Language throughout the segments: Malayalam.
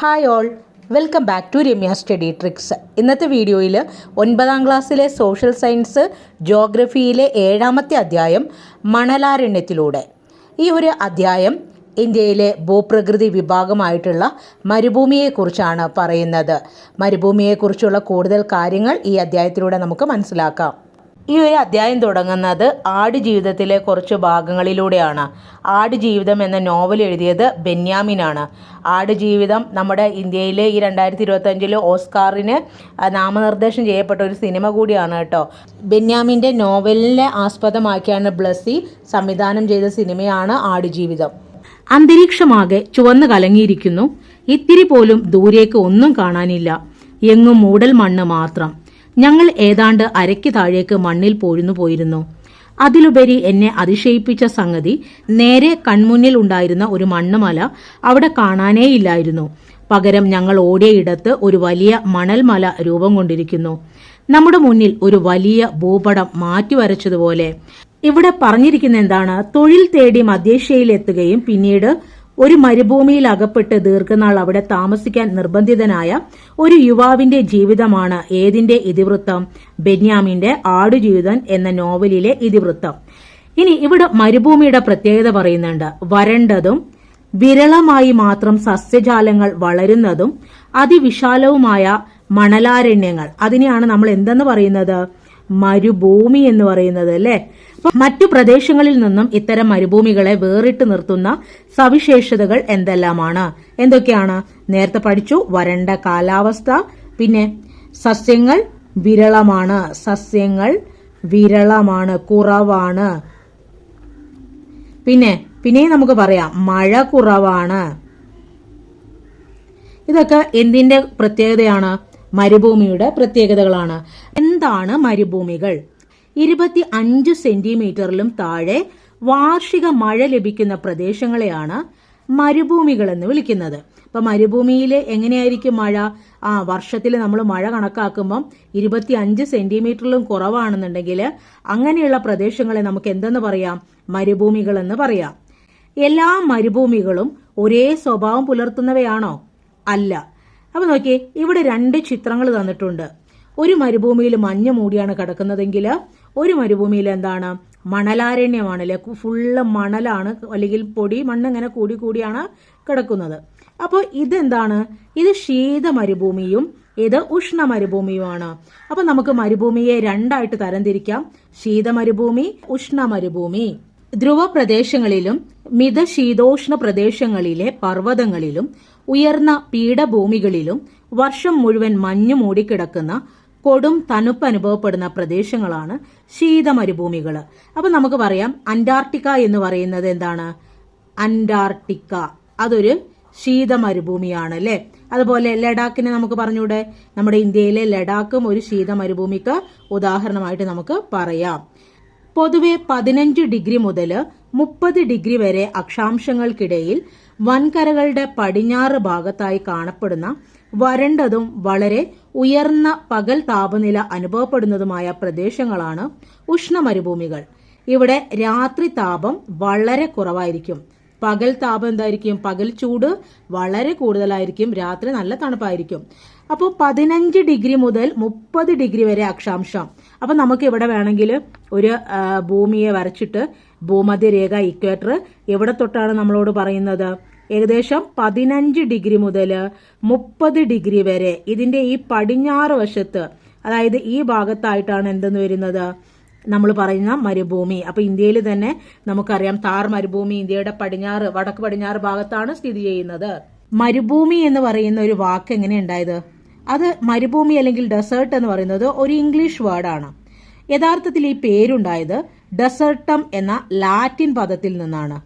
Hi all welcome back to Ramya study tricks ഇന്നത്തെ വീഡിയോയിൽ ഒൻപതാം ക്ലാസ്സിലെ സോഷ്യൽ സയൻസ് ജോഗ്രഫിയിലെ ഏഴാമത്തെ അധ്യായം മണലാരണ്യത്തിലൂടെ. ഈ ഒരു അധ്യായം ഇന്ത്യയിലെ ഭൂപ്രകൃതി വിഭാഗമായിട്ടുള്ള മരുഭൂമിയെക്കുറിച്ചാണ് പറയുന്നത്. മരുഭൂമിയെക്കുറിച്ചുള്ള കൂടുതൽ കാര്യങ്ങൾ ഈ അധ്യായത്തിലൂടെ നമുക്ക് മനസ്സിലാക്കാം. ഈ ഒരു അധ്യായം തുടങ്ങുന്നത് ആടുജീവിതത്തിലെ കുറച്ച് ഭാഗങ്ങളിലൂടെയാണ്. ആടുജീവിതം എന്ന നോവൽ എഴുതിയത് ബെന്യാമിനാണ്. ആടുജീവിതം നമ്മുടെ ഇന്ത്യയിലെ ഈ രണ്ടായിരത്തി ഇരുപത്തഞ്ചിൽ ഓസ്കാറിന് നാമനിർദ്ദേശം ചെയ്യപ്പെട്ട ഒരു സിനിമ കൂടിയാണ് കേട്ടോ. ബെന്യാമിന്റെ നോവലിനെ ആസ്പദമാക്കിയാണ് ബ്ലസ്സി സംവിധാനം ചെയ്ത സിനിമയാണ് ആടുജീവിതം. അന്തരീക്ഷമാകെ ചുവന്നു കലങ്ങിയിരിക്കുന്നു. ഇത്തിരി പോലും ദൂരേക്ക് ഒന്നും കാണാനില്ല. എങ്ങും മൂടൽ മണ്ണ് മാത്രം. ഞങ്ങൾ ഏതാണ്ട് അരയ്ക്ക് താഴേക്ക് മണ്ണിൽ പോയിരുന്നു പോയിരുന്നു. അതിലുപരി എന്നെ അതിശയിപ്പിച്ച സംഗതി നേരെ കൺമുന്നിൽ ഉണ്ടായിരുന്ന ഒരു മണ്ണുമല അവിടെ കാണാനേയില്ലായിരുന്നു. പകരം ഞങ്ങൾ ഓടിയയിടത്ത് ഒരു വലിയ മണൽമല രൂപം കൊണ്ടിരിക്കുന്നു. നമ്മുടെ മുന്നിൽ ഒരു വലിയ ഭൂപടം മാറ്റിവരച്ചതുപോലെ. ഇവിടെ പറഞ്ഞിരിക്കുന്ന എന്താണ് തൊഴിൽ തേടി മധ്യേഷ്യയിലെത്തുകയും പിന്നീട് ഒരു മരുഭൂമിയിൽ അകപ്പെട്ട് ദീർഘനാൾ അവിടെ താമസിക്കാൻ നിർബന്ധിതനായ ഒരു യുവാവിന്റെ ജീവിതമാണ് ഏതിന്റെ ഇതിവൃത്തം? ബെന്യാമിന്റെ ആടുജീവിതം എന്ന നോവലിലെ ഇതിവൃത്തം. ഇനി ഇവിടെ മരുഭൂമിയുടെ പ്രത്യേകത പറയുന്നുണ്ട്. വരണ്ടതും വിരളമായി മാത്രം സസ്യജാലങ്ങൾ വളരുന്നതും അതിവിശാലവുമായ മണലാരണ്യങ്ങൾ. അതിനെയാണ് നമ്മൾ എന്തെന്ന് പറയുന്നത്? മരുഭൂമി എന്ന് പറയുന്നത് അല്ലേ? മറ്റു പ്രദേശങ്ങളിൽ നിന്നും ഇത്തരം മരുഭൂമികളെ വേറിട്ട് നിർത്തുന്ന സവിശേഷതകൾ എന്തെല്ലാമാണ്? എന്തൊക്കെയാണ്? നേരത്തെ പഠിച്ചു വരണ്ട കാലാവസ്ഥ പിന്നെ സസ്യങ്ങൾ വിരളമാണ്. സസ്യങ്ങൾ വിരളമാണ് കുറവാണ്. പിന്നെ പിന്നെ നമുക്ക് പറയാം മഴ കുറവാണ്. ഇതൊക്കെ എന്തിന്റെ പ്രത്യേകതയാണ്? മരുഭൂമിയുടെ പ്രത്യേകതകളാണ്. എന്താണ് മരുഭൂമികൾ? ഇരുപത്തി അഞ്ച് സെന്റിമീറ്ററിലും താഴെ വാർഷിക മഴ ലഭിക്കുന്ന പ്രദേശങ്ങളെയാണ് മരുഭൂമികൾ എന്ന് വിളിക്കുന്നത്. ഇപ്പൊ മരുഭൂമിയിൽ എങ്ങനെയായിരിക്കും മഴ? ആ വർഷത്തിൽ നമ്മൾ മഴ കണക്കാക്കുമ്പം ഇരുപത്തി അഞ്ച് സെന്റിമീറ്ററിലും കുറവാണെന്നുണ്ടെങ്കിൽ അങ്ങനെയുള്ള പ്രദേശങ്ങളെ നമുക്ക് എന്തെന്ന് പറയാം? മരുഭൂമികൾ എന്ന് പറയാം. എല്ലാ മരുഭൂമികളും ഒരേ സ്വഭാവം പുലർത്തുന്നവയാണോ? അല്ല. അപ്പൊ നോക്കിയേ ഇവിടെ രണ്ട് ചിത്രങ്ങൾ തന്നിട്ടുണ്ട്. ഒരു മരുഭൂമിയിൽ മഞ്ഞ മൂടിയാണ് കിടക്കുന്നതെങ്കിൽ ഒരു മരുഭൂമിയിൽ എന്താണ്? മണലാരണ്യമാണ് അല്ലെ? ഫുള്ള് മണലാണ് അല്ലെങ്കിൽ പൊടി മണ്ണ് ഇങ്ങനെ കൂടി കൂടിയാണ് കിടക്കുന്നത്. അപ്പോൾ ഇതെന്താണ്? ഇത് ശീത മരുഭൂമിയും ഇത് ഉഷ്ണ മരുഭൂമിയുമാണ്. അപ്പൊ നമുക്ക് മരുഭൂമിയെ രണ്ടായിട്ട് തരംതിരിക്കാം. ശീത മരുഭൂമി ഉഷ്ണ മരുഭൂമി. ധ്രുവ പ്രദേശങ്ങളിലും മിതശീതോഷ്ണ പ്രദേശങ്ങളിലെ പർവതങ്ങളിലും ഉയർന്ന പീഠഭൂമികളിലും വർഷം മുഴുവൻ മഞ്ഞു മൂടിക്കിടക്കുന്ന കൊടും തണുപ്പ് അനുഭവപ്പെടുന്ന പ്രദേശങ്ങളാണ് ശീതമരുഭൂമികൾ അപ്പൊ നമുക്ക് പറയാം അന്റാർട്ടിക്ക എന്ന് പറയുന്നത് എന്താണ്? അന്റാർട്ടിക്ക. അതൊരു ശീതമരുഭൂമിയാണ് അല്ലെ? അതുപോലെ ലഡാക്കിനെ നമുക്ക് പറഞ്ഞൂടെ? നമ്മുടെ ഇന്ത്യയിലെ ലഡാക്കും ഒരു ശീതമരുഭൂമിക്ക് ഉദാഹരണമായിട്ട് നമുക്ക് പറയാം. പൊതുവെ പതിനഞ്ച് ഡിഗ്രി മുതൽ മുപ്പത് ഡിഗ്രി വരെ അക്ഷാംശങ്ങൾക്കിടയിൽ വൻകരകളുടെ പടിഞ്ഞാറ് ഭാഗത്തായി കാണപ്പെടുന്ന വരണ്ടതും വളരെ ഉയർന്ന പകൽ താപനില അനുഭവപ്പെടുന്നതുമായ പ്രദേശങ്ങളാണ് ഉഷ്ണമരുഭൂമികൾ. ഇവിടെ രാത്രി താപം വളരെ കുറവായിരിക്കും. പകൽ താപം എന്തായിരിക്കും? പകൽ ചൂട് വളരെ കൂടുതലായിരിക്കും. രാത്രി നല്ല തണുപ്പായിരിക്കും. അപ്പോൾ പതിനഞ്ച് ഡിഗ്രി മുതൽ മുപ്പത് ഡിഗ്രി വരെ അക്ഷാംശം. അപ്പോൾ നമുക്ക് ഇവിടെ വേണമെങ്കിൽ ഒരു ഭൂമിയെ വരച്ചിട്ട് ഭൂമധ്യരേഖ ഇക്വേറ്റർ എവിടെ തൊട്ടാണ് നമ്മളോട് പറയുന്നത്? ഏകദേശം പതിനഞ്ച് ഡിഗ്രി മുതൽ മുപ്പത് ഡിഗ്രി വരെ ഇതിന്റെ ഈ പടിഞ്ഞാറ് വശത്ത് അതായത് ഈ ഭാഗത്തായിട്ടാണ് എന്തെന്ന് വരുന്നത്? നമ്മൾ പറയുന്ന മരുഭൂമി. അപ്പൊ ഇന്ത്യയിൽ തന്നെ നമുക്കറിയാം താർ മരുഭൂമി ഇന്ത്യയുടെ പടിഞ്ഞാറ് വടക്ക് പടിഞ്ഞാറ് ഭാഗത്താണ് സ്ഥിതി ചെയ്യുന്നത്. മരുഭൂമി എന്ന് പറയുന്ന ഒരു വാക്ക് എങ്ങനെ ഉണ്ടായത് അത് മരുഭൂമി അല്ലെങ്കിൽ ഡെസേർട്ട് എന്ന് പറയുന്നത് ഒരു ഇംഗ്ലീഷ് വേർഡാണ് യഥാർത്ഥത്തിൽ ഈ പേരുണ്ടായത് ഡെസേർട്ടം എന്ന ലാറ്റിൻ പദത്തിൽ നിന്നാണ്.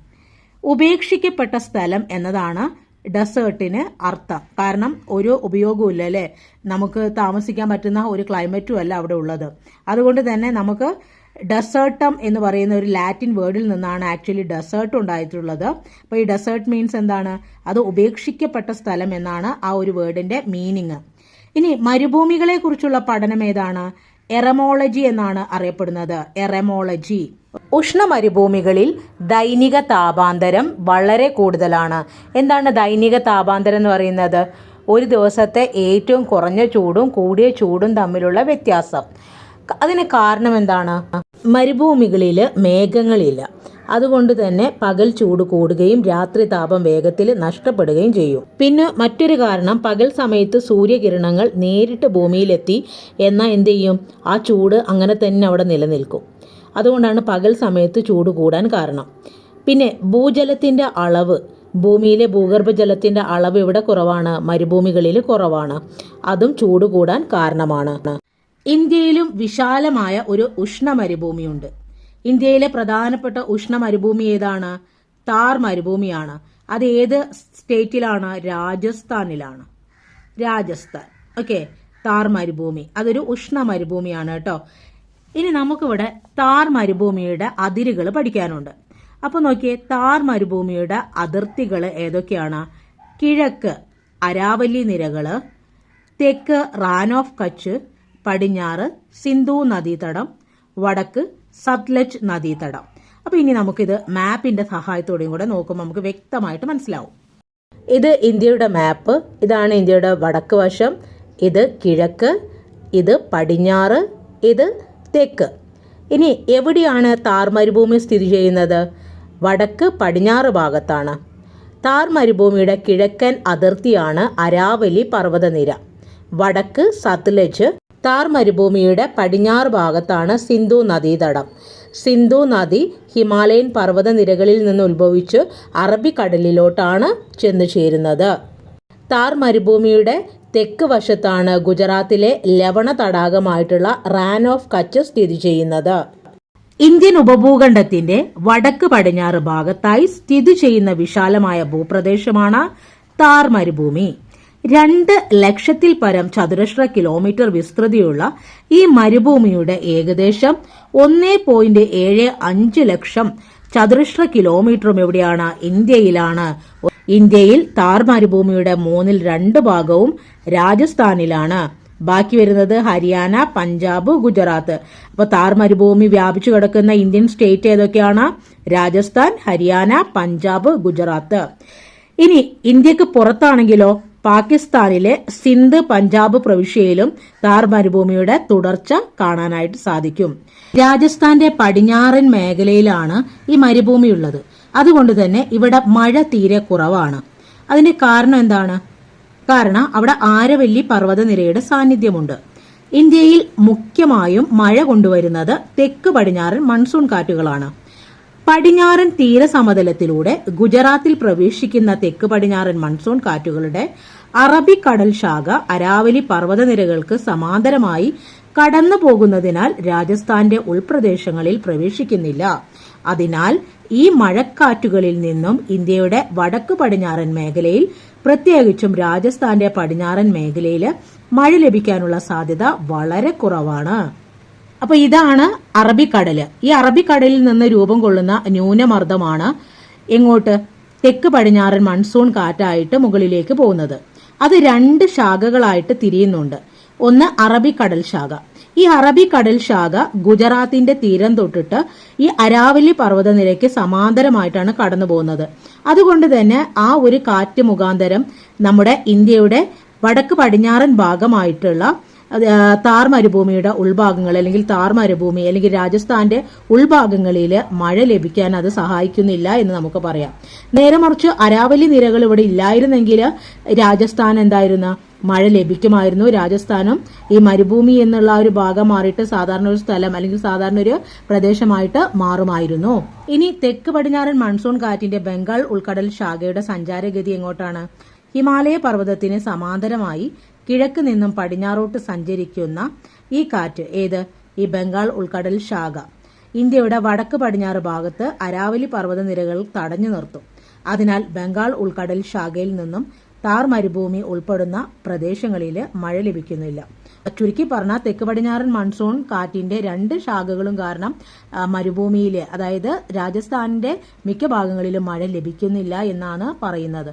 ഉപേക്ഷിക്കപ്പെട്ട സ്ഥലം എന്നതാണ് ഡെസേർട്ടിന് അർത്ഥം. കാരണം ഒരു ഉപയോഗമില്ല അല്ലേ? നമുക്ക് താമസിക്കാൻ പറ്റുന്ന ഒരു ക്ലൈമറ്റും അല്ല അവിടെ ഉള്ളത്. അതുകൊണ്ട് തന്നെ നമുക്ക് ഡെസേർട്ടം എന്ന് പറയുന്ന ഒരു ലാറ്റിൻ വേർഡിൽ നിന്നാണ് ആക്ച്വലി ഡെസേർട്ട് ഉണ്ടായിട്ടുള്ളത്. അപ്പോൾ ഈ ഡെസേർട്ട് മീൻസ് എന്താണ്? അത് ഉപേക്ഷിക്കപ്പെട്ട സ്ഥലം എന്നാണ് ആ ഒരു വേർഡിന്റെ മീനിങ്. ഇനി മരുഭൂമികളെ കുറിച്ചുള്ള പഠനം ഏതാണ്? എറമോളജി എന്നാണ് അറിയപ്പെടുന്നത്. എറമോളജി. ഉഷ്ണമരുഭൂമികളിൽ ദൈനിക താപാന്തരം വളരെ കൂടുതലാണ്. എന്താണ് ദൈനിക താപാന്തരം എന്ന് പറയുന്നത്? ഒരു ദിവസത്തെ ഏറ്റവും കുറഞ്ഞ ചൂടും കൂടിയ ചൂടും തമ്മിലുള്ള വ്യത്യാസം. അതിന് കാരണം എന്താണ്? മരുഭൂമികളിൽ മേഘങ്ങളില്ല. അതുകൊണ്ട് തന്നെ പകൽ ചൂട് കൂടുകയും രാത്രി താപം വേഗത്തിൽ നഷ്ടപ്പെടുകയും ചെയ്യും. പിന്നെ മറ്റൊരു കാരണം പകൽ സമയത്ത് സൂര്യകിരണങ്ങൾ നേരിട്ട് ഭൂമിയിലെത്തി എന്നാൽ എന്ത് ചെയ്യും? ആ ചൂട് അങ്ങനെ തന്നെ അവിടെ നിലനിൽക്കും. അതുകൊണ്ടാണ് പകൽ സമയത്ത് ചൂട് കൂടാൻ കാരണം. പിന്നെ ഭൂജലത്തിന്റെ അളവ് ഭൂമിയിലെ ഭൂഗർഭജലത്തിന്റെ അളവ് ഇവിടെ കുറവാണ് മരുഭൂമികളിൽ കുറവാണ്. അതും ചൂട് കൂടാൻ കാരണമാണ്. ഇന്ത്യയിലും വിശാലമായ ഒരു ഉഷ്ണ മരുഭൂമിയുണ്ട് ഇന്ത്യയിലെ പ്രധാനപ്പെട്ട ഉഷ്ണ മരുഭൂമി ഏതാണ് താർ മരുഭൂമിയാണ്. അത് ഏത് സ്റ്റേറ്റിലാണ്? രാജസ്ഥാനിലാണ്. രാജസ്ഥാൻ. ഓക്കെ. താർ മരുഭൂമി. അതൊരു ഉഷ്ണ മരുഭൂമിയാണ് കേട്ടോ. ഇനി നമുക്കിവിടെ താർ മരുഭൂമിയുടെ അതിരുകൾ പഠിക്കാനുണ്ട്. അപ്പോൾ നോക്കിയേ താർ മരുഭൂമിയുടെ അതിർത്തികൾ ഏതൊക്കെയാണ്? കിഴക്ക് അരാവലി നിരകൾ തെക്ക് റാൻ ഓഫ് കച്ച് പടിഞ്ഞാറ് സിന്ധു നദീതടം വടക്ക് സത്ലജ് നദീതടം. അപ്പോൾ ഇനി നമുക്കിത് മാപ്പിന്റെ സഹായത്തോടെയും കൂടെ നോക്കുമ്പോൾ നമുക്ക് വ്യക്തമായിട്ട് മനസ്സിലാവും. ഇത് ഇന്ത്യയുടെ മാപ്പ് ഇതാണ് ഇന്ത്യയുടെ വടക്ക് വശം ഇത് കിഴക്ക് ഇത് പടിഞ്ഞാറ് ഇത് തെക്ക്. ഇനി എവിടെയാണ് താർ മരുഭൂമി സ്ഥിതി ചെയ്യുന്നത്? വടക്ക് പടിഞ്ഞാറ് ഭാഗത്താണ്. താർ മരുഭൂമിയുടെ കിഴക്കൻ അതിർത്തിയാണ് അരാവലി പർവതനിര. വടക്ക് സത്ലജ് താർ മരുഭൂമിയുടെ പടിഞ്ഞാറ് ഭാഗത്താണ് സിന്ധു നദീതടം. സിന്ധു നദി ഹിമാലയൻ പർവതനിരകളിൽ നിന്ന് ഉത്ഭവിച്ച് അറബിക്കടലിലോട്ടാണ് ചെന്നു ചേരുന്നത് താർ മരുഭൂമിയുടെ തെക്ക് വശത്താണ് ഗുജറാത്തിലെ ലവണ തടാകമായിട്ടുള്ള റാൻ ഓഫ് കച്ച് സ്ഥിതി ചെയ്യുന്നത്. ഇന്ത്യൻ ഉപഭൂഖണ്ഡത്തിന്റെ വടക്ക് പടിഞ്ഞാറ് ഭാഗത്തായി സ്ഥിതി ചെയ്യുന്ന വിശാലമായ ഭൂപ്രദേശമാണ് താർ മരുഭൂമി. രണ്ട് ലക്ഷത്തിൽ പരം ചതുരശ്ര കിലോമീറ്റർ വിസ്തൃതിയുള്ള ഈ മരുഭൂമിയുടെ ഏകദേശം ഒന്നേ പോയിന്റ് ഏഴ് അഞ്ച് ലക്ഷം ചതുരശ്ര കിലോമീറ്ററും എവിടെയാണ്? ഇന്ത്യയിലാണ്. ഇന്ത്യയിൽ താർ മരുഭൂമിയുടെ മൂന്നിൽ രണ്ട് ഭാഗവും രാജസ്ഥാനിലാണ്. ബാക്കി വരുന്നത് ഹരിയാന പഞ്ചാബ് ഗുജറാത്ത്. അപ്പോൾ താർ മരുഭൂമി വ്യാപിച്ചു കിടക്കുന്ന ഇന്ത്യൻ സ്റ്റേറ്റ് ഏതൊക്കെയാണ്? രാജസ്ഥാൻ ഹരിയാന പഞ്ചാബ് ഗുജറാത്ത്. ഇനി ഇന്ത്യയ്ക്ക് പുറത്താണെങ്കിലോ? പാകിസ്ഥാനിലെ സിന്ധ് പഞ്ചാബ് പ്രവിശ്യയിലും താർ മരുഭൂമിയുടെ തുടർച്ച കാണാനായിട്ട് സാധിക്കും. രാജസ്ഥാന്റെ പടിഞ്ഞാറൻ മേഖലയിലാണ് ഈ മരുഭൂമി ഉള്ളത് അതുകൊണ്ട് തന്നെ ഇവിടെ മഴ തീരെ കുറവാണ്. അതിന്റെ കാരണം എന്താണ്? കാരണം അവിടെ ആരവല്ലി പർവതനിരയുടെ സാന്നിധ്യമുണ്ട്. ഇന്ത്യയിൽ മുഖ്യമായും മഴ കൊണ്ടുവരുന്നത് തെക്ക് പടിഞ്ഞാറൻ മൺസൂൺ കാറ്റുകളാണ്. പടിഞ്ഞാറൻ തീരസമതലത്തിലൂടെ ഗുജറാത്തിൽ പ്രവേശിക്കുന്ന തെക്ക് പടിഞ്ഞാറൻ മൺസൂൺ കാറ്റുകളുടെ അറബിക്കടൽ ശാഖ അരാവലി പർവതനിരകൾക്ക് സമാന്തരമായി കടന്നു പോകുന്നതിനാൽ രാജസ്ഥാന്റെ ഉൾപ്രദേശങ്ങളിൽ പ്രവേശിക്കുന്നില്ല. അതിനാൽ ഈ മഴക്കാറ്റുകളിൽ നിന്നും ഇന്ത്യയുടെ വടക്ക് പടിഞ്ഞാറൻ മേഖലയിൽ പ്രത്യേകിച്ചും രാജസ്ഥാന്റെ പടിഞ്ഞാറൻ മേഖലയിൽ മഴ ലഭിക്കാനുള്ള സാധ്യത വളരെ കുറവാണ്. അപ്പൊ ഇതാണ് അറബിക്കടൽ. ഈ അറബിക്കടലിൽ നിന്ന് രൂപം കൊള്ളുന്ന ന്യൂനമർദ്ദമാണ് എങ്ങോട്ട്? തെക്ക് പടിഞ്ഞാറൻ മൺസൂൺ കാറ്റായിട്ട് മുകളിലേക്ക് പോകുന്നത്. അത് രണ്ട് ശാഖകളായിട്ട് തിരിയുന്നുണ്ട്. ഒന്ന് അറബിക്കടൽ ശാഖ. ഈ അറബിക്കടൽ ശാഖ ഗുജറാത്തിന്റെ തീരം തൊട്ടിട്ട് ഈ അരാവലി പർവതനിരയ്ക്ക് സമാന്തരമായിട്ടാണ് കടന്നു പോകുന്നത്. അതുകൊണ്ട് തന്നെ ആ ഒരു കാറ്റ് മുഖാന്തരം നമ്മുടെ ഇന്ത്യയുടെ വടക്ക് പടിഞ്ഞാറൻ ഭാഗമായിട്ടുള്ള താർ മരുഭൂമിയുടെ ഉൾഭാഗങ്ങൾ അല്ലെങ്കിൽ താർ മരുഭൂമി അല്ലെങ്കിൽ രാജസ്ഥാന്റെ ഉൾഭാഗങ്ങളിൽ മഴ ലഭിക്കാൻ അത് സഹായിക്കുന്നില്ല എന്ന് നമുക്ക് പറയാം. നേരെ മറിച്ച് അരാവലി നിരകൾ ഇവിടെ ഇല്ലായിരുന്നെങ്കിൽ രാജസ്ഥാൻ എന്തായിരുന്നു? മഴ ലഭിക്കുമായിരുന്നു. രാജസ്ഥാനും ഈ മരുഭൂമി എന്നുള്ള ഒരു ഭാഗം മാറിയിട്ട് സാധാരണ ഒരു സ്ഥലം അല്ലെങ്കിൽ സാധാരണ ഒരു പ്രദേശമായിട്ട് മാറുമായിരുന്നു. ഇനി തെക്ക് പടിഞ്ഞാറൻ മൺസൂൺ കാറ്റിന്റെ ബംഗാൾ ഉൾക്കടൽ ശാഖയുടെ സഞ്ചാരഗതി എങ്ങോട്ടാണ്? ഹിമാലയ പർവതത്തിന് സമാന്തരമായി കിഴക്ക് നിന്നും പടിഞ്ഞാറോട്ട് സഞ്ചരിക്കുന്ന ഈ കാറ്റ് ഏത്? ഈ ബംഗാൾ ഉൾക്കടൽ ശാഖ. ഇന്ത്യയുടെ വടക്ക് പടിഞ്ഞാറ് ഭാഗത്ത് അരാവലി പർവതനിരകൾ തടഞ്ഞു നിർത്തും. അതിനാൽ ബംഗാൾ ഉൾക്കടൽ ശാഖയിൽ നിന്നും താർ മരുഭൂമി ഉൾപ്പെടുന്ന പ്രദേശങ്ങളിൽ മഴ ലഭിക്കുന്നില്ല. ചുരുക്കി പറഞ്ഞാൽ തെക്ക് പടിഞ്ഞാറൻ മൺസൂൺ കാറ്റിന്റെ രണ്ട് ശാഖകളും കാരണം മരുഭൂമിയിലെ അതായത് രാജസ്ഥാനിന്റെ മിക്ക ഭാഗങ്ങളിലും മഴ ലഭിക്കുന്നില്ല എന്നാണ് പറയുന്നത്.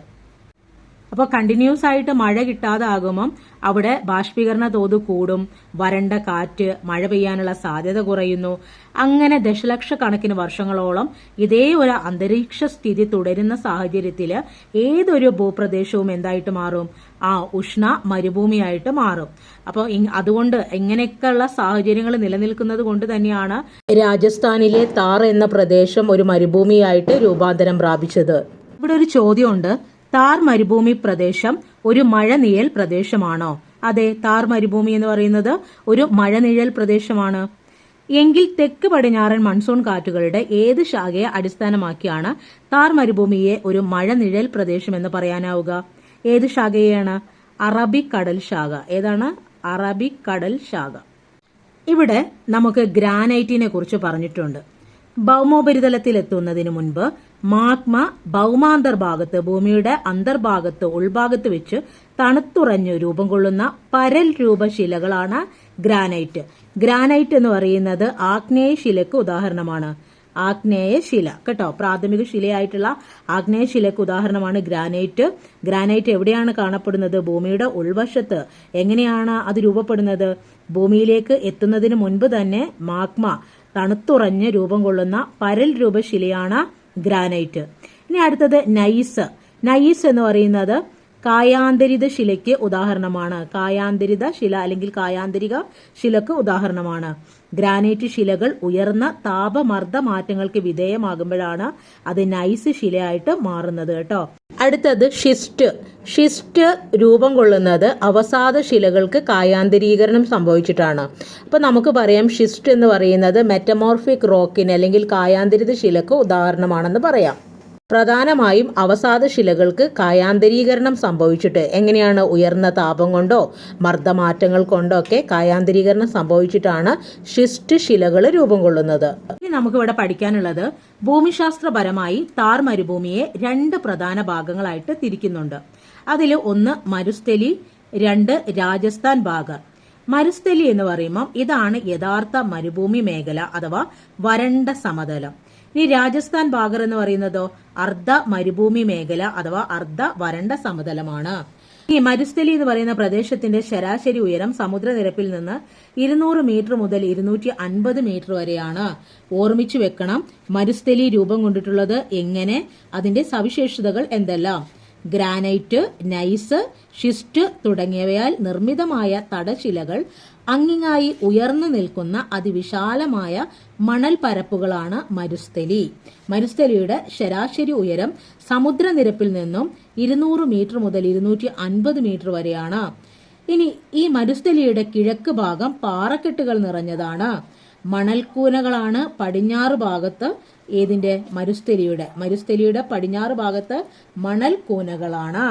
അപ്പോൾ കണ്ടിന്യൂസ് ആയിട്ട് മഴ കിട്ടാതാകുമ്പം അവിടെ ബാഷ്പീകരണ തോത് കൂടും വരണ്ട കാറ്റ് മഴ പെയ്യാനുള്ള സാധ്യത കുറയുന്നു. അങ്ങനെ ദശലക്ഷക്കണക്കിന് വർഷങ്ങളോളം ഇതേ ഒരു അന്തരീക്ഷ സ്ഥിതി തുടരുന്ന സാഹചര്യത്തിൽ ഏതൊരു ഭൂപ്രദേശവും എന്തായിട്ട് മാറും? ആ ഉഷ്ണ മരുഭൂമിയായിട്ട് മാറും. അപ്പോൾ അതുകൊണ്ട് ഇങ്ങനെയൊക്കെയുള്ള സാഹചര്യങ്ങൾ നിലനിൽക്കുന്നത് കൊണ്ട് തന്നെയാണ് രാജസ്ഥാനിലെ താർ എന്ന പ്രദേശം ഒരു മരുഭൂമിയായിട്ട് രൂപാന്തരം പ്രാപിച്ചത്. ഇവിടെ ഒരു ചോദ്യമുണ്ട്. താർ മരുഭൂമി പ്രദേശം ഒരു മഴനിഴൽ പ്രദേശമാണോ? അതെ താർ മരുഭൂമി എന്ന് പറയുന്നത് ഒരു മഴനിഴൽ പ്രദേശമാണ്. എങ്കിൽ തെക്ക് പടിഞ്ഞാറൻ മൺസൂൺ കാറ്റുകളുടെ ഏത് ശാഖയെ അടിസ്ഥാനമാക്കിയാണ് താർ മരുഭൂമിയെ ഒരു മഴനിഴൽ പ്രദേശം എന്ന് പറയാനാവുക? ഏത് ശാഖയാണ് അറബിക് കടൽ ശാഖ. ഏതാണ്? അറബിക് കടൽ ശാഖ. ഇവിടെ നമുക്ക് ഗ്രാനൈറ്റിനെ കുറിച്ച് പറഞ്ഞിട്ടുണ്ട്. ഭൗമോപരിതലത്തിൽ എത്തുന്നതിന് മുൻപ് മാഗ്മ ഭൗമാന്തർഭാഗത്ത് ഭൂമിയുടെ അന്തർഭാഗത്ത് ഉൾഭാഗത്ത് വെച്ച് തണുത്തുറഞ്ഞ് രൂപം കൊള്ളുന്ന പരൽ രൂപശിലകളാണ് ഗ്രാനൈറ്റ്. ഗ്രാനൈറ്റ് എന്ന് പറയുന്നത് ആഗ്നേയ ശിലയ്ക്ക് ഉദാഹരണമാണ്. ആഗ്നേയ ശില കേട്ടോ? പ്രാഥമിക ശിലയായിട്ടുള്ള ആഗ്നേയ ശിലയ്ക്ക് ഉദാഹരണമാണ് ഗ്രാനൈറ്റ്. ഗ്രാനൈറ്റ് എവിടെയാണ് കാണപ്പെടുന്നത്? ഭൂമിയുടെ ഉൾവശത്ത്. എങ്ങനെയാണ് അത് രൂപപ്പെടുന്നത്? ഭൂമിയിലേക്ക് എത്തുന്നതിന് മുൻപ് തന്നെ മാഗ്മ തണുത്തുറഞ്ഞ് രൂപം കൊള്ളുന്ന പരൽ രൂപശിലയാണ് ഗ്രാനൈറ്റ്. ഇനി അടുത്തത് നൈസ്. നൈസ് എന്ന് പറയുന്നത് കായാന്തരിത ശിലയ്ക്ക് ഉദാഹരണമാണ്. കായാന്തരിത ശില അല്ലെങ്കിൽ കായാന്തരിക ശിലക്ക് ഉദാഹരണമാണ്. ഗ്രാനൈറ്റ് ശിലകൾ ഉയർന്ന താപമർദ്ദ മാറ്റങ്ങൾക്ക് വിധേയമാകുമ്പോഴാണ് അത് നൈസ് ശിലയായിട്ട് മാറുന്നത് കേട്ടോ. അടുത്തത് ഷിസ്റ്റ്. ഷിസ്റ്റ് രൂപം കൊള്ളുന്നത് അവസാദ ശിലകൾക്ക് കായാന്തരീകരണം സംഭവിച്ചിട്ടാണ്. അപ്പോൾ നമുക്ക് പറയാം ഷിസ്റ്റ് എന്ന് പറയുന്നത് മെറ്റമോർഫിക് റോക്കിന് അല്ലെങ്കിൽ കായാന്തരിത ശിലക്ക് ഉദാഹരണമാണെന്ന് പറയാം. പ്രധാനമായും അവസാദ ശിലകൾക്ക് കായാന്തരീകരണം സംഭവിച്ചിട്ട് എങ്ങനെയാണ് ഉയർന്ന താപം കൊണ്ടോ മർദ്ദമാറ്റങ്ങൾ കൊണ്ടോ ഒക്കെ കായാന്തരീകരണം സംഭവിച്ചിട്ടാണ് ഷിസ്റ്റ് ശിലകൾ രൂപം കൊള്ളുന്നത്. ഇനി നമുക്കിവിടെ പഠിക്കാനുള്ളത് ഭൂമിശാസ്ത്രപരമായി താർ മരുഭൂമിയെ രണ്ട് പ്രധാന ഭാഗങ്ങളായിട്ട് തിരിക്കുന്നുണ്ട്. അതിൽ ഒന്ന് മരുസ്ഥലി രണ്ട് രാജസ്ഥാൻ ഭാഗം. മരുസ്ഥലി എന്ന് പറയുമ്പോൾ ഇതാണ് യഥാർത്ഥ മരുഭൂമി മേഖല അഥവാ വരണ്ട സമതലം. ഇനി രാജസ്ഥാൻ ഭാഗർ എന്ന് പറയുന്നതോ അർദ്ധ മരുഭൂമി മേഖല അഥവാ അർദ്ധ വരണ്ട സമതലമാണ്. ഈ മരുസ്ഥലി എന്ന് പറയുന്ന പ്രദേശത്തിന്റെ ശരാശരി ഉയരം സമുദ്രനിരപ്പിൽ നിന്ന് ഇരുന്നൂറ് മീറ്റർ മുതൽ ഇരുന്നൂറ്റി അൻപത് മീറ്റർ വരെയാണ്. ഓർമ്മിച്ചു വെക്കണം മരുസ്ഥലി രൂപം കൊണ്ടിട്ടുള്ളത് എങ്ങനെ അതിന്റെ സവിശേഷതകൾ എന്തെല്ലാം? ഗ്രാനൈറ്റ് നൈസ് ഷിസ്റ്റ് തുടങ്ങിയവയാൽ നിർമ്മിതമായ തടശിലകൾ അങ്ങിങ്ങായി ഉയർന്നു നിൽക്കുന്ന അതിവിശാലമായ മണൽ പരപ്പുകളാണ് മരുസ്ഥലി. മരുസ്ഥലിയുടെ ശരാശരി ഉയരം സമുദ്രനിരപ്പിൽ നിന്നും ഇരുന്നൂറ് മീറ്റർ മുതൽ ഇരുന്നൂറ്റി അൻപത് മീറ്റർ വരെയാണ്. ഇനി ഈ മരുസ്ഥലിയുടെ കിഴക്ക് ഭാഗം പാറക്കെട്ടുകൾ നിറഞ്ഞതാണ്. മണൽക്കൂനകളാണ് പടിഞ്ഞാറ് ഭാഗത്ത് ഏതിന്റെ? മരുസ്ഥലിയുടെ. മരുസ്ഥലിയുടെ പടിഞ്ഞാറ് ഭാഗത്ത് മണൽ കൂനകളാണ്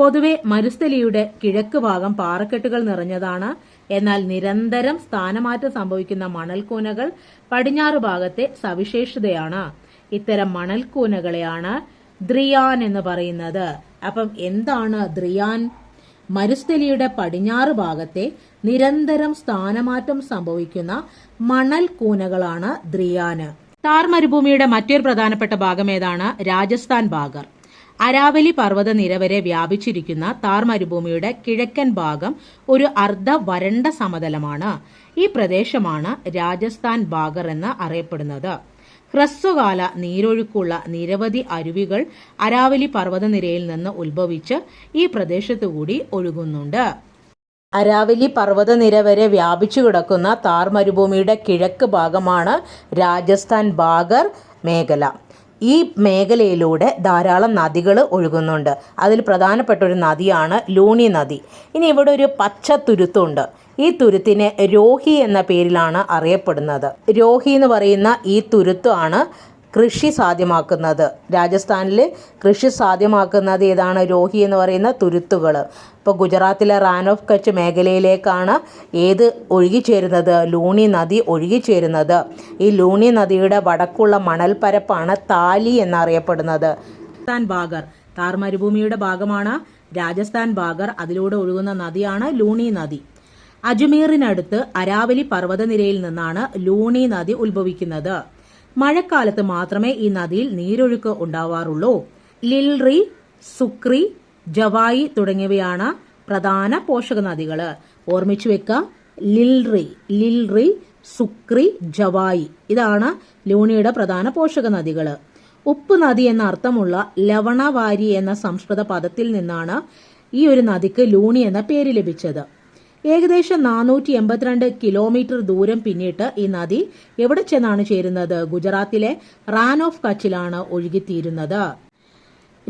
പൊതുവെ മരുസ്ഥലിയുടെ കിഴക്ക് ഭാഗം പാറക്കെട്ടുകൾ നിറഞ്ഞതാണ്. എന്നാൽ നിരന്തരം സ്ഥാനമാറ്റം സംഭവിക്കുന്ന മണൽക്കൂനകൾ പടിഞ്ഞാറ് ഭാഗത്തെ സവിശേഷതയാണ്. ഇത്തരം മണൽക്കൂനകളെയാണ് ദ്രിയാൻ എന്ന് പറയുന്നത്. അപ്പം എന്താണ് ദ്രിയാൻ? മരുസ്ഥലിയുടെ പടിഞ്ഞാറ് ഭാഗത്തെ നിരന്തരം സ്ഥാനമാറ്റം സംഭവിക്കുന്ന മണൽ കൂനകളാണ് ദ്രിയാന്. താർ മരുഭൂമിയുടെ മറ്റൊരു പ്രധാനപ്പെട്ട ഭാഗം ഏതാണ്? രാജസ്ഥാൻ ബാഗർ. അരാവലി പർവത നിര വരെ വ്യാപിച്ചിരിക്കുന്ന താർ മരുഭൂമിയുടെ കിഴക്കൻ ഭാഗം ഒരു അർദ്ധ വരണ്ട സമതലമാണ്. ഈ പ്രദേശമാണ് രാജസ്ഥാൻ ബാഗർ എന്ന് അറിയപ്പെടുന്നത്. ഹ്രസ്വകാല നീരൊഴുക്കുള്ള നിരവധി അരുവികൾ അരാവലി പർവതനിരയിൽ നിന്ന് ഉത്ഭവിച്ച് ഈ പ്രദേശത്തുകൂടി ഒഴുകുന്നുണ്ട്. അരാവലി പർവതനിര വരെ വ്യാപിച്ചു കിടക്കുന്ന താർ മരുഭൂമിയുടെ കിഴക്ക് ഭാഗമാണ് രാജസ്ഥാൻ ബാഗർ മേഖല. ഈ മേഖലയിലൂടെ ധാരാളം നദികൾ ഒഴുകുന്നുണ്ട്. അതിൽ പ്രധാനപ്പെട്ട ഒരു നദിയാണ് ലൂണി നദി. ഇനി ഇവിടെ ഒരു പച്ച തുരുത്തുണ്ട്. ഈ തുരുത്തിനെ രോഹി എന്ന പേരിലാണ് അറിയപ്പെടുന്നത്. രോഹി എന്ന് പറയുന്ന ഈ തുരുത്താണ് കൃഷി സാധ്യമാക്കുന്നത്. രാജസ്ഥാനിൽ കൃഷി സാധ്യമാക്കുന്നത് ഏതാണ്? രോഹി എന്ന് പറയുന്ന തുരുത്തുകൾ. ഇപ്പോൾ ഗുജറാത്തിലെ റാൻ ഓഫ് കച്ച് മേഖലയിലേക്കാണ് ഏത് ഒഴുകിച്ചേരുന്നത്? ലൂണി നദി ഒഴുകിച്ചേരുന്നത്. ഈ ലൂണി നദിയുടെ വടക്കുള്ള മണൽപ്പരപ്പാണ് താലി എന്നറിയപ്പെടുന്നത്. താൻ ബാഗർ. താർ മരുഭൂമിയുടെ ഭാഗമാണ് രാജസ്ഥാൻ ബാഗർ. അതിലൂടെ ഒഴുകുന്ന നദിയാണ് ലൂണി നദി. അജ്മീറിനടുത്ത് അരാവലി പർവതനിരയിൽ നിന്നാണ് ലൂണി നദി ഉത്ഭവിക്കുന്നത്. മഴക്കാലത്ത് മാത്രമേ ഈ നദിയിൽ നീരൊഴുക്ക് ഉണ്ടാവാറുള്ളൂ. ലിൽറി സുക്രി ജവായി തുടങ്ങിയവയാണ് പ്രധാന പോഷക നദികൾ ഓർമ്മിച്ചു വെക്കുക ലിൽറി ലിൽറി സുക്രി ജവായി. ഇതാണ് ലൂണിയുടെ പ്രധാന പോഷക നദികൾ ഉപ്പ് നദി എന്ന അർത്ഥമുള്ള ലവണവാരി എന്ന സംസ്കൃത പദത്തിൽ നിന്നാണ് ഈ ഒരു നദിക്ക് ലൂണി എന്ന പേര് ലഭിച്ചത്. ഏകദേശം നാനൂറ്റി എൺപത്തിരണ്ട് കിലോമീറ്റർ ദൂരം പിന്നിട്ട് ഈ നദി എവിടെ ചെന്നാണ് ചേരുന്നത്? ഗുജറാത്തിലെ റാൻ ഓഫ് കച്ചിലാണ് ഒഴുകിത്തീരുന്നത്.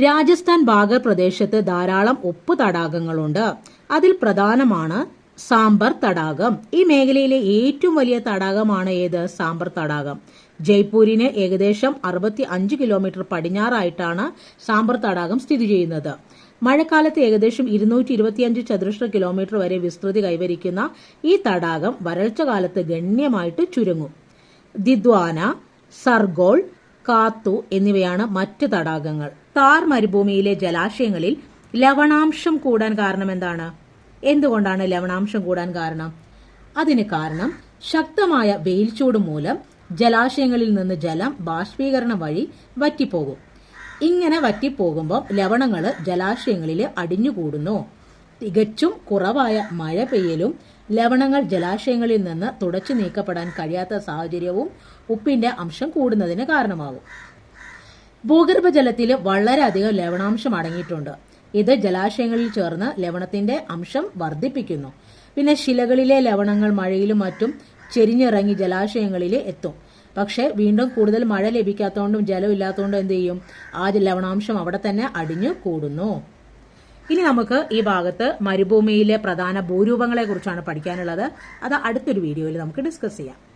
രാജസ്ഥാൻ ബാഗർ പ്രദേശത്ത് ധാരാളം ഉപ്പ് തടാകങ്ങളുണ്ട്. അതിൽ പ്രധാനമാണ് സാമ്പർ തടാകം. ഈ മേഖലയിലെ ഏറ്റവും വലിയ തടാകമാണ് ഏത്? സാമ്പർ തടാകം. ജയ്പൂരിന് ഏകദേശം അറുപത്തി അഞ്ച് കിലോമീറ്റർ പടിഞ്ഞാറായിട്ടാണ് സാമ്പർ തടാകം സ്ഥിതി ചെയ്യുന്നത്. മഴക്കാലത്ത് ഏകദേശം ഇരുന്നൂറ്റി ഇരുപത്തിയഞ്ച് ചതുരശ്ര കിലോമീറ്റർ വരെ വിസ്തൃതി കൈവരിക്കുന്ന ഈ തടാകം വരൾച്ച കാലത്ത് ഗണ്യമായിട്ട് ചുരുങ്ങും. ദിദ്വാന സർഗോൾ കാത്തു എന്നിവയാണ് മറ്റ് തടാകങ്ങൾ. താർ മരുഭൂമിയിലെ ജലാശയങ്ങളിൽ ലവണാംശം കൂടാൻ കാരണം എന്താണ്? എന്തുകൊണ്ടാണ് ലവണാംശം കൂടാൻ കാരണം? അതിന് കാരണം ശക്തമായ വെയിൽ ചൂട് മൂലം ജലാശയങ്ങളിൽ നിന്ന് ജലം ബാഷ്പീകരണം വഴി വറ്റിപ്പോകും. ഇങ്ങനെ വറ്റിപ്പോകുമ്പോൾ ലവണങ്ങൾ ജലാശയങ്ങളിൽ അടിഞ്ഞുകൂടുന്നു. തികച്ചും കുറവായ മഴ പെയ്യലും ലവണങ്ങൾ ജലാശയങ്ങളിൽ നിന്ന് തുടച്ചു നീക്കപ്പെടാൻ കഴിയാത്ത സാഹചര്യവും ഉപ്പിന്റെ അംശം കൂടുന്നതിന് കാരണമാകും ഭൂഗർഭജലത്തിൽ വളരെയധികം ലവണാംശം അടങ്ങിയിട്ടുണ്ട്. ഇത് ജലാശയങ്ങളിൽ ചേർന്ന് ലവണത്തിന്റെ അംശം വർദ്ധിപ്പിക്കുന്നു. പിന്നെ ശിലകളിലെ ലവണങ്ങൾ മഴയിലും മറ്റും ചെരിഞ്ഞിറങ്ങി ജലാശയങ്ങളിൽ എത്തും. പക്ഷേ വീണ്ടും കൂടുതൽ മഴ ലഭിക്കാത്തതുകൊണ്ടും ജലം ഇല്ലാത്തതുകൊണ്ടും എന്ത് ചെയ്യും? ആ ലവണാംശം അവിടെ തന്നെ അടിഞ്ഞു കൂടുന്നു. ഇനി നമുക്ക് ഈ ഭാഗത്ത് മരുഭൂമിയിലെ പ്രധാന ഭൂരൂപങ്ങളെ കുറിച്ചാണ് പഠിക്കാനുള്ളത്. അത് അടുത്തൊരു വീഡിയോയിൽ നമുക്ക് ഡിസ്കസ് ചെയ്യാം.